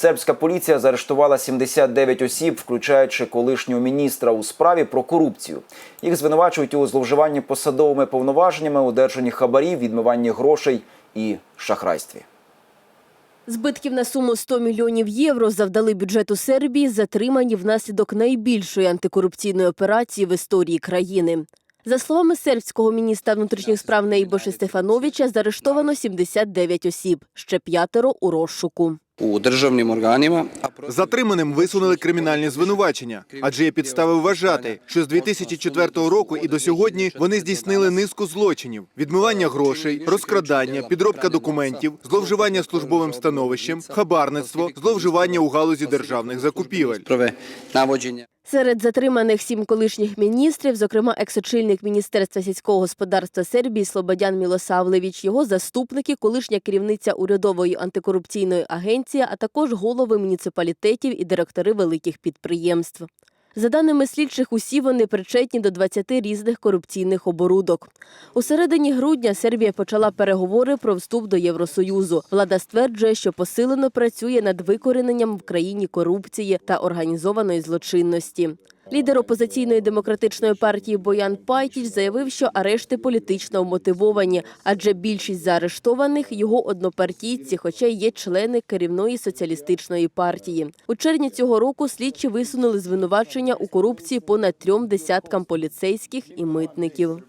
Сербська поліція заарештувала 79 осіб, включаючи колишнього міністра у справі про корупцію. Їх звинувачують у зловживанні посадовими повноваженнями, одержанні хабарів, відмиванні грошей і шахрайстві. Збитків на суму 100 мільйонів євро завдали бюджету Сербії, затримані внаслідок найбільшої антикорупційної операції в історії країни. За словами сербського міністра внутрішніх справ Нейбоша Стефановича, заарештовано 79 осіб, ще п'ятеро у розшуку. U державним a Затриманим висунули кримінальні звинувачення, адже є підстави вважати, що з 2004 року і до сьогодні вони здійснили низку злочинів: відмивання грошей, розкрадання, підробка документів, зловживання службовим становищем, хабарництво, зловживання у галузі державних закупівель. Серед затриманих сім колишніх міністрів, зокрема екс-очільник Міністерства сільського господарства Сербії Слободян Мілосавлевич, його заступники, колишня керівниця урядової антикорупційної агенції, а також голови муніципалітетів і директори великих підприємств. За даними слідчих, усі вони причетні до 20 різних корупційних оборудок. У середині грудня Сербія почала переговори про вступ до Євросоюзу. Влада стверджує, що посилено працює над викорененням в країні корупції та організованої злочинності. Лідер опозиційної демократичної партії Боян Пайтіч заявив, що арешти політично вмотивовані, адже більшість заарештованих його однопартійці, хоча й є члени керівної соціалістичної партії. У червні цього року слідчі висунули звинувачення у корупції понад трьом десяткам поліцейських і митників.